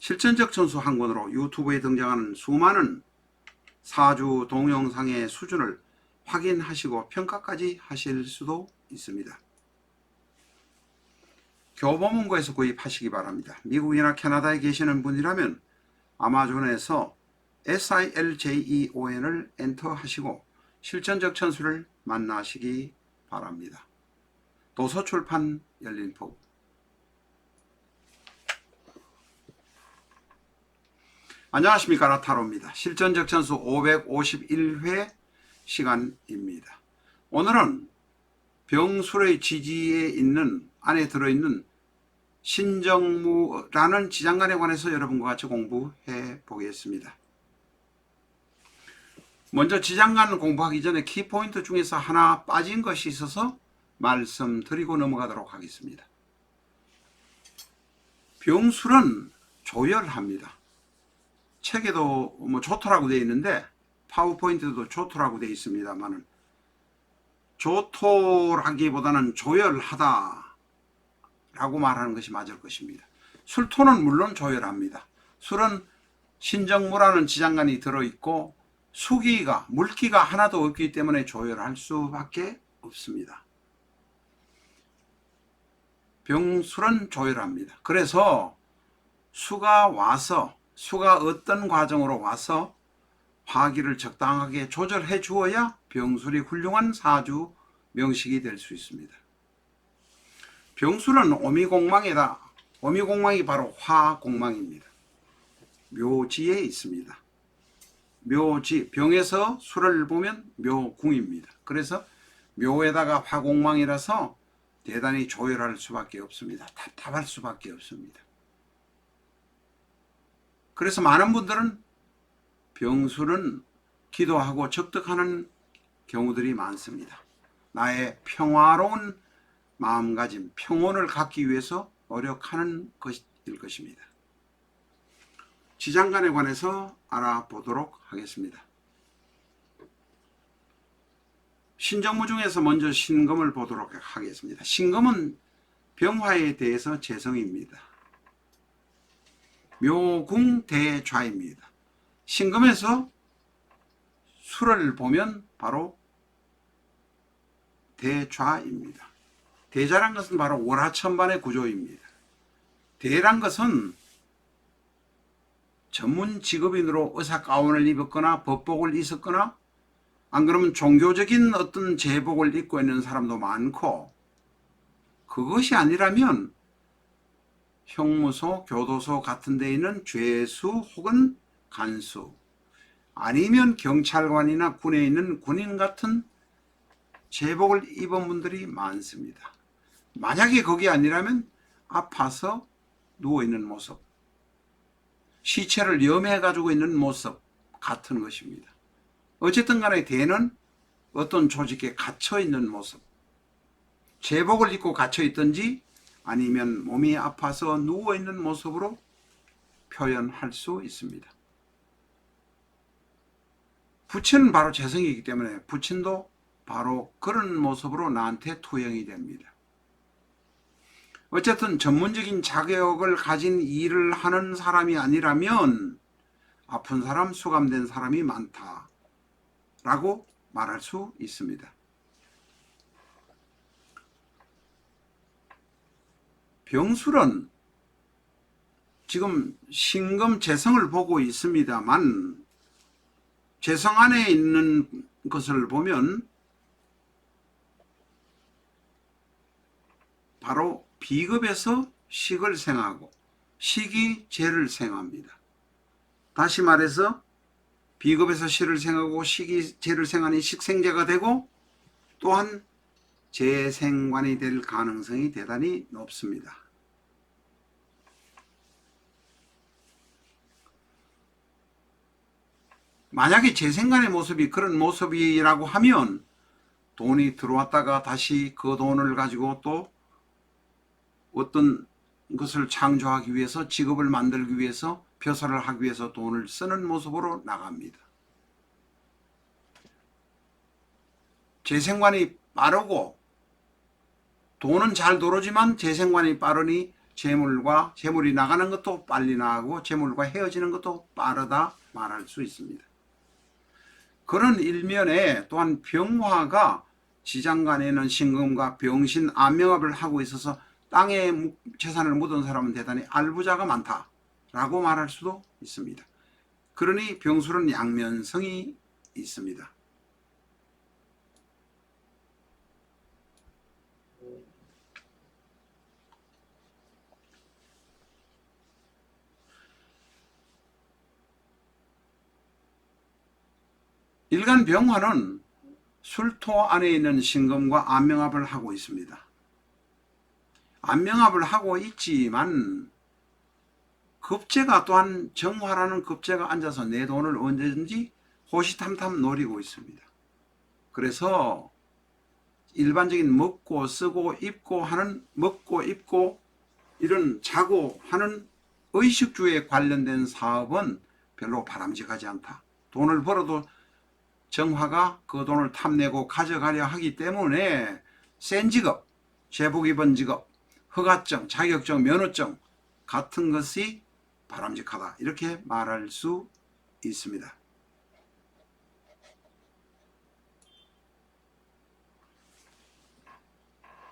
실전적 전수 한 권으로 유튜브에 등장하는 수많은 사주 동영상의 수준을 확인하시고 평가까지 하실 수도 있습니다. 교보문고에서 구입하시기 바랍니다. 미국이나 캐나다에 계시는 분이라면 아마존에서 SILJEON을 엔터하시고 실전적 천수를 만나시기 바랍니다. 도서출판 열린포 안녕하십니까 라타로입니다. 실전적 천수 551회 시간입니다. 오늘은 병술의 지지에 있는 안에 들어있는 신정무라는 지장간에 관해서 여러분과 같이 공부해 보겠습니다. 먼저 지장간 공부하기 전에 키포인트 중에서 하나 빠진 것이 있어서 말씀드리고 넘어가도록 하겠습니다. 병술은 조열합니다. 책에도 뭐 조토라고 되어 있는데 파워포인트도 조토라고 되어 있습니다만은 조토라기보다는 조열하다 라고 말하는 것이 맞을 것입니다. 술토는 물론 조열합니다. 술은 신정무라는 지장간이 들어있고 수기가 물기가 하나도 없기 때문에 조열할 수밖에 없습니다. 병술은 조열합니다. 그래서 수가 와서 수가 어떤 과정으로 와서 화기를 적당하게 조절해 주어야 병술이 훌륭한 사주 명식이 될 수 있습니다. 병술은 오미공망이다. 오미공망이 바로 화공망입니다. 묘지에 있습니다. 묘지, 병에서 수를 보면 묘궁입니다. 그래서 묘에다가 화공망이라서 대단히 조열할 수밖에 없습니다. 답답할 수밖에 없습니다. 그래서 많은 분들은 병수는 기도하고 적득하는 경우들이 많습니다. 나의 평화로운 마음가짐, 평온을 갖기 위해서 노력하는 것일 것입니다. 지장간에 관해서 알아보도록 하겠습니다. 신정무 중에서 먼저 신금을 보도록 하겠습니다. 신금은 병화에 대해서 재성입니다. 묘궁대좌입니다. 신금에서 수를 보면 바로 대좌입니다. 대좌란 것은 바로 월하천반의 구조입니다. 대란 것은 전문 직업인으로 의사 가운을 입었거나 법복을 입었거나 안 그러면 종교적인 어떤 제복을 입고 있는 사람도 많고 그것이 아니라면 형무소, 교도소 같은 데 있는 죄수 혹은 간수 아니면 경찰관이나 군에 있는 군인 같은 제복을 입은 분들이 많습니다. 만약에 그게 아니라면 아파서 누워있는 모습 시체를 염해 가지고 있는 모습 같은 것입니다. 어쨌든 간에 대는 어떤 조직에 갇혀 있는 모습 제복을 입고 갇혀 있든지 아니면 몸이 아파서 누워 있는 모습으로 표현할 수 있습니다. 부친은 바로 재성이기 때문에 부친도 바로 그런 모습으로 나한테 투영이 됩니다. 어쨌든 전문적인 자격을 가진 일을 하는 사람이 아니라면 아픈 사람, 수감된 사람이 많다. 라고 말할 수 있습니다. 병술은 지금 신금 재성을 보고 있습니다만 재성 안에 있는 것을 보면 바로 비급에서 식을 생하고 식이 재를 생합니다. 다시 말해서 비급에서 시를 생하고 식이 재를 생하니 식생재가 되고 또한 재생관이 될 가능성이 대단히 높습니다. 만약에 재생관의 모습이 그런 모습이라고 하면 돈이 들어왔다가 다시 그 돈을 가지고 또 어떤 것을 창조하기 위해서 직업을 만들기 위해서 벼슬을 하기 위해서 돈을 쓰는 모습으로 나갑니다. 재생관이 빠르고 돈은 잘 들어오지만 재생관이 빠르니 재물과 재물이 나가는 것도 빨리 나가고 재물과 헤어지는 것도 빠르다 말할 수 있습니다. 그런 일면에 또한 병화가 지장간에는 신금과 병신 안명합을 하고 있어서 땅에 묵- 재산을 묻은 사람은 대단히 알부자가 많다라고 말할 수도 있습니다. 그러니 병술은 양면성이 있습니다. 일간 병화는 술토 안에 있는 신금과 안명합을 하고 있습니다. 안명합을 하고 있지만 급제가 또한 정화라는 급제가 앉아서 내 돈을 언제든지 호시탐탐 노리고 있습니다. 그래서 일반적인 먹고 쓰고 입고 하는 먹고 입고 이런 자고 하는 의식주에 관련된 사업은 별로 바람직하지 않다. 돈을 벌어도 정화가 그 돈을 탐내고 가져가려 하기 때문에 센 직업, 제복 입은 직업, 허가증, 자격증, 면허증 같은 것이 바람직하다. 이렇게 말할 수 있습니다.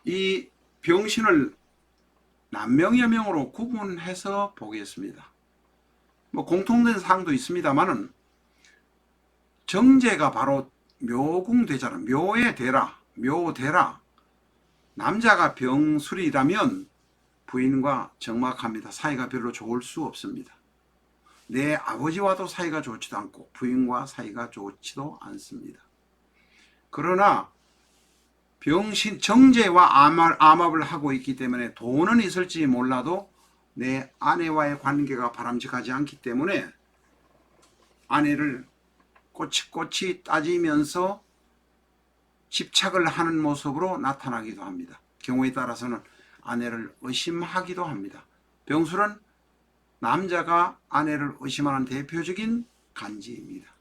이 병신을 남명여명으로 구분해서 보겠습니다. 뭐 공통된 사항도 있습니다만은 정제가 바로 묘궁되잖아. 묘의 대라, 묘대라. 남자가 병술이라면 부인과 정막합니다. 사이가 별로 좋을 수 없습니다. 내 아버지와도 사이가 좋지도 않고 부인과 사이가 좋지도 않습니다. 그러나 병신 정제와 암압, 암압을 하고 있기 때문에 돈은 있을지 몰라도 내 아내와의 관계가 바람직하지 않기 때문에 아내를 꼬치꼬치 따지면서 집착을 하는 모습으로 나타나기도 합니다. 경우에 따라서는 아내를 의심하기도 합니다. 병술은 남자가 아내를 의심하는 대표적인 간지입니다.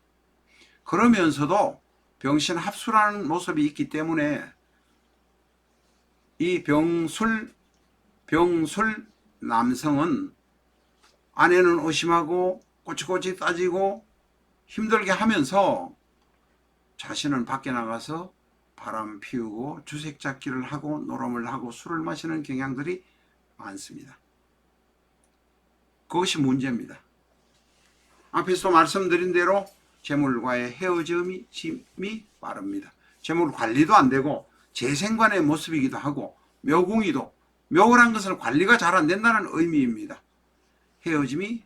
그러면서도 병신 합수라는 모습이 있기 때문에 이 병술 병술 남성은 아내는 의심하고 꼬치꼬치 따지고 힘들게 하면서 자신은 밖에 나가서 바람 피우고 주색 잡기를 하고 노름을 하고 술을 마시는 경향들이 많습니다. 그것이 문제입니다. 앞에서 말씀드린 대로 재물과의 헤어짐이 짐이 빠릅니다. 재물 관리도 안 되고 재생관의 모습이기도 하고 묘궁이도 묘란 것은 관리가 잘 안 된다는 의미입니다. 헤어짐이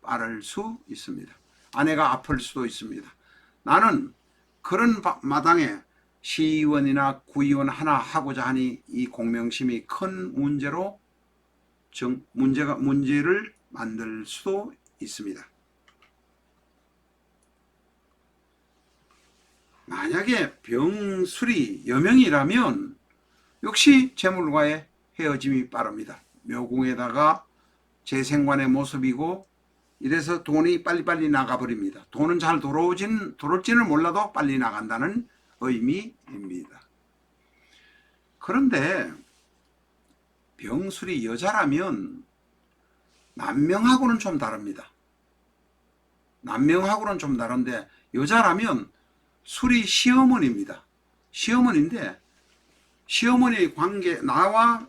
빠를 수 있습니다. 아내가 아플 수도 있습니다. 나는 그런 바- 마당에 시의원이나 구의원 하나 하고자 하니 이 공명심이 큰 문제로 정, 문제가 문제를 만들 수도 있습니다. 만약에 병술이 여명이라면 역시 재물과의 헤어짐이 빠릅니다. 묘궁에다가 재생관의 모습이고 이래서 돈이 빨리빨리 나가버립니다. 돈은 잘 들어오진, 들어올지는 몰라도 빨리 나간다는 의미입니다. 그런데 병술이 여자라면 남명하고는 좀 다릅니다. 남명하고는 좀 다른데 여자라면 술이 시어머니입니다. 시어머니인데 시어머니 관계 나와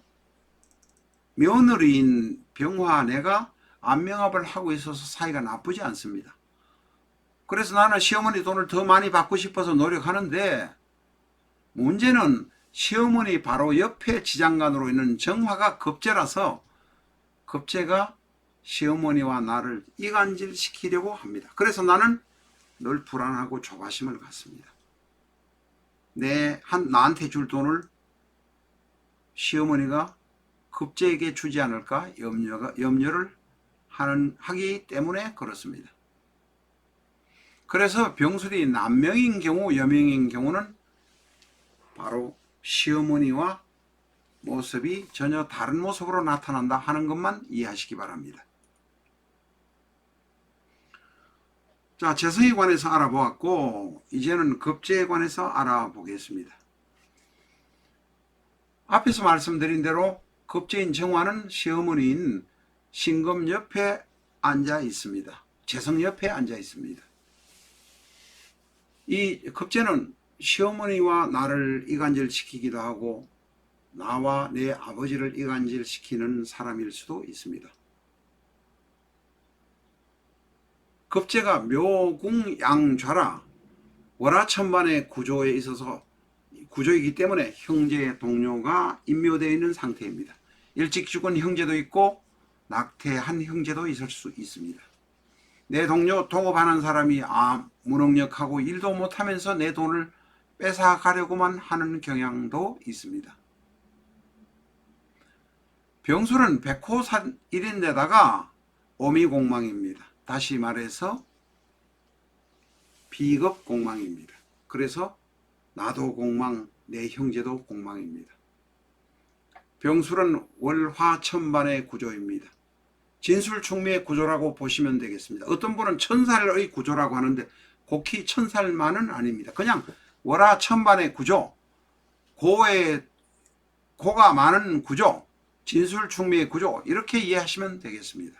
며느리인 병화 아내가 안명합을 하고 있어서 사이가 나쁘지 않습니다. 그래서 나는 시어머니 돈을 더 많이 받고 싶어서 노력하는데 문제는 시어머니 바로 옆에 지장간으로 있는 정화가 급제라서 급제가 시어머니와 나를 이간질 시키려고 합니다. 그래서 나는 늘 불안하고 조바심을 갖습니다. 내 한 나한테 줄 돈을 시어머니가 급제에게 주지 않을까 염려가 염려를 하는 하기 때문에 그렇습니다. 그래서 병술이 남명인 경우, 여명인 경우는 바로 시어머니와 모습이 전혀 다른 모습으로 나타난다 하는 것만 이해하시기 바랍니다. 자, 재성에 관해서 알아보았고, 이제는 급제에 관해서 알아보겠습니다. 앞에서 말씀드린 대로 급제인 정화는 시어머니인 신금 옆에 앉아 있습니다. 재성 옆에 앉아 있습니다. 이 급제는 시어머니와 나를 이간질 시키기도 하고 나와 내 아버지를 이간질 시키는 사람일 수도 있습니다. 급제가 묘궁양좌라 월화천반의 구조에 있어서 구조이기 때문에 형제 동료가 인묘되어 있는 상태입니다. 일찍 죽은 형제도 있고 낙태한 형제도 있을 수 있습니다. 내 동료 동업하는 사람이 아 무능력하고 일도 못하면서 내 돈을 뺏어 가려고만 하는 경향도 있습니다. 병술은 백호산 1인데다가 오미공망입니다. 다시 말해서 비급 공망입니다. 그래서 나도 공망, 내 형제도 공망입니다. 병술은 월화천반의 구조입니다. 진술 충미의 구조라고 보시면 되겠습니다. 어떤 분은 천살의 구조라고 하는데 곡히 천살만은 아닙니다. 그냥 월화 천반의 구조, 고의 고가 많은 구조, 진술 충미의 구조 이렇게 이해하시면 되겠습니다.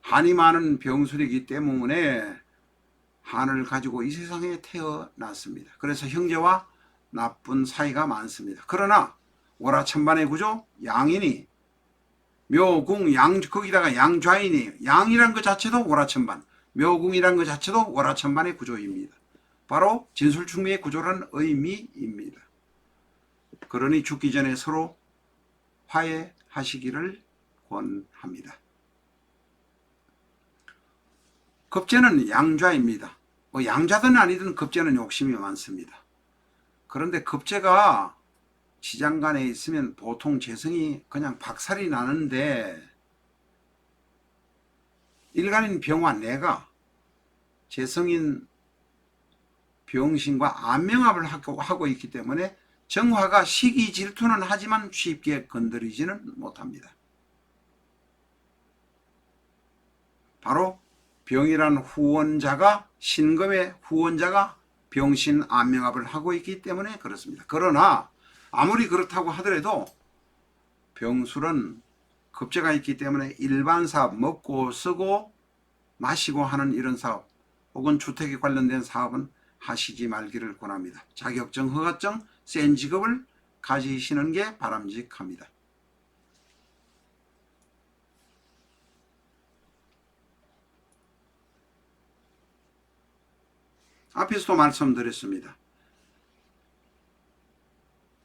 한이 많은 병술이기 때문에 한을 가지고 이 세상에 태어났습니다. 그래서 형제와 나쁜 사이가 많습니다. 그러나 월화천반의 구조 양인이 묘궁 양 거기다가 양좌인이 양이란 것 자체도 월화천반 묘궁이란 것 자체도 월화천반의 구조입니다. 바로 진술충미의 구조라는 의미입니다. 그러니 죽기 전에 서로 화해하시기를 권합니다. 급제는 양좌입니다. 뭐 양자든 아니든 급제는 욕심이 많습니다. 그런데 급제가 지장간에 있으면 보통 재성이 그냥 박살이 나는데 일간인 병화 내가 재성인 병신과 안명합을 하고 있기 때문에 정화가 시기 질투는 하지만 쉽게 건드리지는 못합니다. 바로 병이란 후원자가 신금의 후원자가 병신 안명합을 하고 있기 때문에 그렇습니다. 그러나 아무리 그렇다고 하더라도 병술은 급제가 있기 때문에 일반 사업 먹고 쓰고 마시고 하는 이런 사업 혹은 주택에 관련된 사업은 하시지 말기를 권합니다. 자격증, 허가증, 센 직업을 가지시는 게 바람직합니다. 앞에서도 말씀드렸습니다.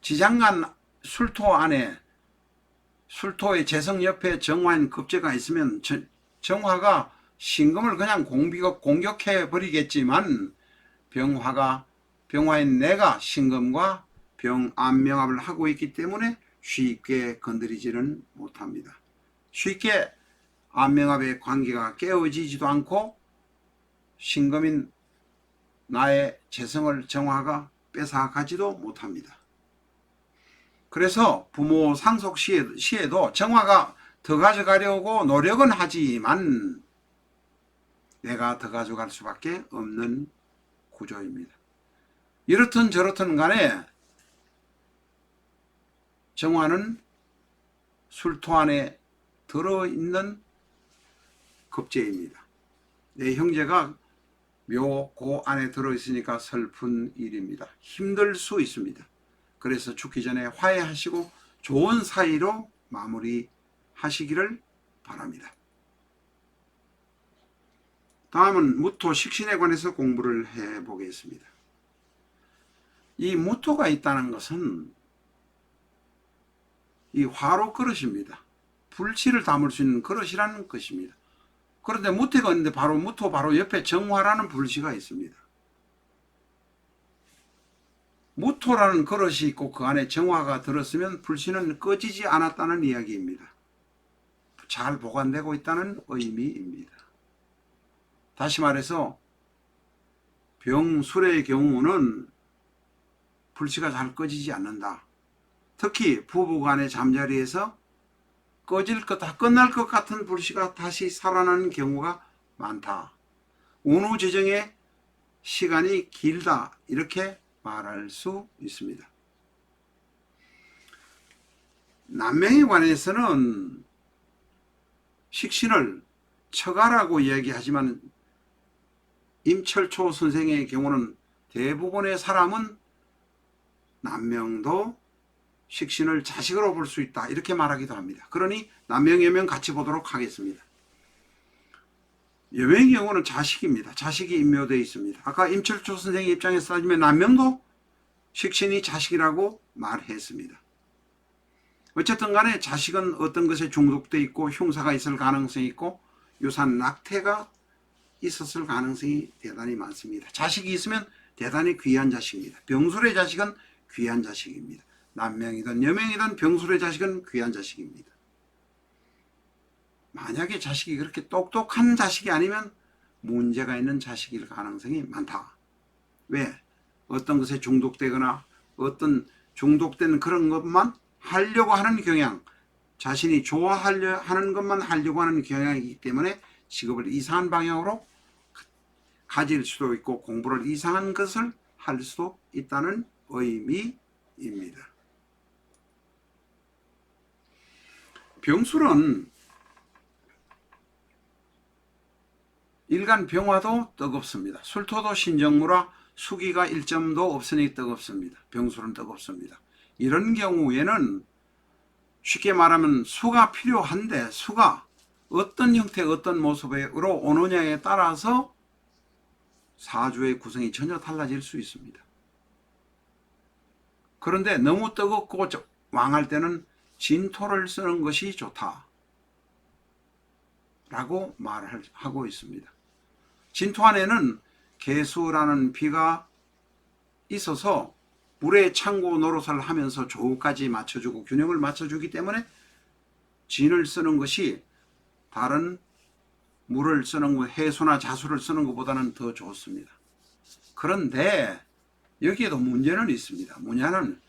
지장간 술토 안에 술토의 재성 옆에 정화인 급제가 있으면 저, 정화가 신금을 그냥 공비가 공격해 버리겠지만 병화가 병화인 내가 신금과 병안명합을 하고 있기 때문에 쉽게 건드리지는 못합니다. 쉽게 안명합의 관계가 깨어지지도 않고 신금인 나의 재성을 정화가 뺏어가지도 못합니다. 그래서 부모 상속 시에, 도 정화가 더 가져가려고 노력은 하지만 내가 더 가져갈 수밖에 없는 구조입니다. 이렇든 저렇든 간에 정화는 술토 안에 들어있는 급제입니다. 내 형제가 묘 고 안에 들어있으니까 슬픈 일입니다. 힘들 수 있습니다. 그래서 죽기 전에 화해하시고 좋은 사이로 마무리 하시기를 바랍니다. 다음은 무토 식신에 관해서 공부를 해 보겠습니다. 이 무토가 있다는 것은 이 화로 그릇입니다. 불치를 담을 수 있는 그릇이라는 것입니다. 그런데 무태가 있는데 바로 무토 바로 옆에 정화라는 불씨가 있습니다. 무토라는 그릇이 있고 그 안에 정화가 들었으면 불씨는 꺼지지 않았다는 이야기입니다. 잘 보관되고 있다는 의미입니다. 다시 말해서 병술의 경우는 불씨가 잘 꺼지지 않는다. 특히 부부 간의 잠자리에서 꺼질 것, 다 끝날 것 같은 불씨가 다시 살아나는 경우가 많다. 운후 지정의 시간이 길다. 이렇게 말할 수 있습니다. 남명에 관해서는 식신을 처가라고 이야기하지만 임철초 선생의 경우는 대부분의 사람은 남명도 식신을 자식으로 볼 수 있다 이렇게 말하기도 합니다. 그러니 남명 여명 같이 보도록 하겠습니다. 여명의 경우는 자식입니다. 자식이 임묘되어 있습니다. 아까 임철초 선생의 입장에서 따지면 남명도 식신이 자식이라고 말했습니다. 어쨌든 간에 자식은 어떤 것에 중독돼 있고 흉사가 있을 가능성이 있고 유산 낙태가 있었을 가능성이 대단히 많습니다. 자식이 있으면 대단히 귀한 자식입니다. 병술의 자식은 귀한 자식입니다. 남명이든 여명이든 병술의 자식은 귀한 자식입니다. 만약에 자식이 그렇게 똑똑한 자식이 아니면 문제가 있는 자식일 가능성이 많다. 왜? 어떤 것에 중독되거나 어떤 중독된 그런 것만 하려고 하는 경향, 자신이 좋아하려 하는 것만 하려고 하는 경향이기 때문에 직업을 이상한 방향으로 가질 수도 있고 공부를 이상한 것을 할 수도 있다는 의미입니다. 병술은 일간 병화도 뜨겁습니다. 술토도 신정무라 수기가 1점도 없으니 뜨겁습니다. 병술은 뜨겁습니다. 이런 경우에는 쉽게 말하면 수가 필요한데 수가 어떤 형태 어떤 모습으로 오느냐에 따라서 사주의 구성이 전혀 달라질 수 있습니다. 그런데 너무 뜨겁고 왕할 때는 진토를 쓰는 것이 좋다. 라고 말하고 있습니다. 진토 안에는 개수라는 비가 있어서 물의 창고 노릇을 하면서 조우까지 맞춰주고 균형을 맞춰주기 때문에 진을 쓰는 것이 다른 물을 쓰는 것, 해수나 자수를 쓰는 것보다는 더 좋습니다. 그런데 여기에도 문제는 있습니다. 뭐냐는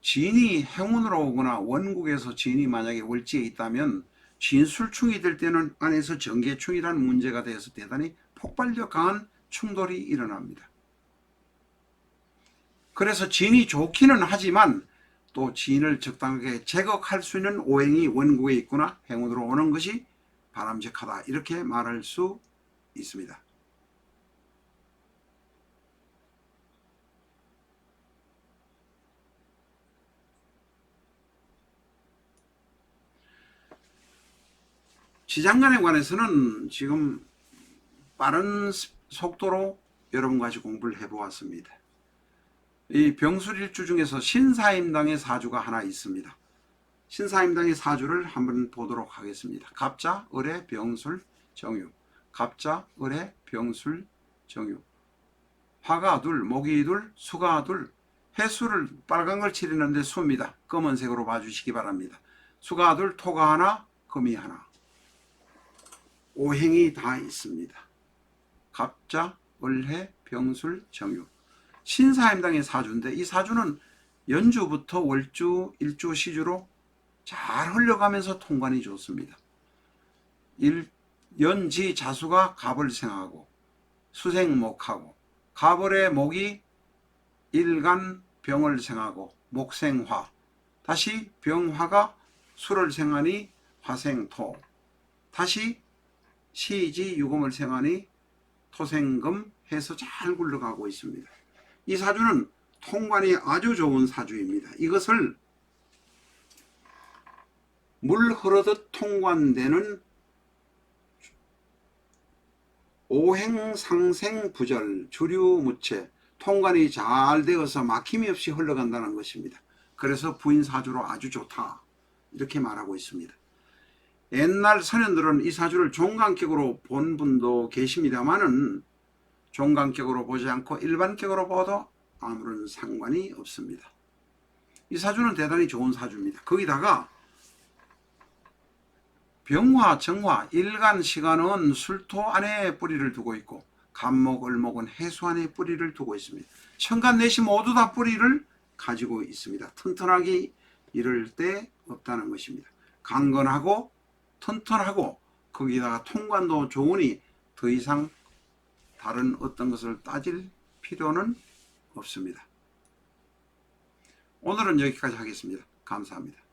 진이 행운으로 오거나 원국에서 진이 만약에 월지에 있다면 진술충이 될 때는 안에서 정계충이라는 문제가 되어서 대단히 폭발력 강한 충돌이 일어납니다. 그래서 진이 좋기는 하지만 또 진을 적당하게 제거할 수 있는 오행이 원국에 있구나 행운으로 오는 것이 바람직하다 이렇게 말할 수 있습니다. 지장간에 관해서는 지금 빠른 속도로 여러분과 같이 공부를 해보았습니다. 이 병술일주 중에서 신사임당의 사주가 하나 있습니다. 신사임당의 사주를 한번 보도록 하겠습니다. 갑자, 을의 병술, 정유. 갑자, 을의 병술, 정유. 화가 둘, 목이 둘, 수가 둘, 해수를 빨간 걸 칠했는데 수입니다. 검은색으로 봐주시기 바랍니다. 수가 둘, 토가 하나, 금이 하나. 오행이 다 있습니다. 갑자, 을해, 병술, 정유. 신사임당의 사주인데 이 사주는 연주부터 월주, 일주, 시주로 잘 흘러가면서 통관이 좋습니다. 일, 연지 자수가 갑을 생하고 수생목하고 갑을의 목이 일간 병을 생하고 목생화 다시 병화가 수를 생하니 화생토 다시 시지 유금을 생하니 토생금 해서 잘 굴러가고 있습니다. 이 사주는 통관이 아주 좋은 사주입니다. 이것을 물 흐르듯 통관되는 오행상생부절 주류무체 통관이 잘 되어서 막힘이 없이 흘러간다는 것입니다. 그래서 부인 사주로 아주 좋다 이렇게 말하고 있습니다. 옛날 선현들은 이 사주를 종강격으로 본 분도 계십니다만은 종강격으로 보지 않고 일반격으로 봐도 아무런 상관이 없습니다. 이 사주는 대단히 좋은 사주입니다. 거기다가 병화, 정화, 일간, 시간은 술토 안에 뿌리를 두고 있고 간목, 을목은 해수 안에 뿌리를 두고 있습니다. 천간, 내시 모두 다 뿌리를 가지고 있습니다. 튼튼하게 이를 때 없다는 것입니다. 강건하고 튼튼하고 거기다가 통관도 좋으니 더 이상 다른 어떤 것을 따질 필요는 없습니다. 오늘은 여기까지 하겠습니다. 감사합니다.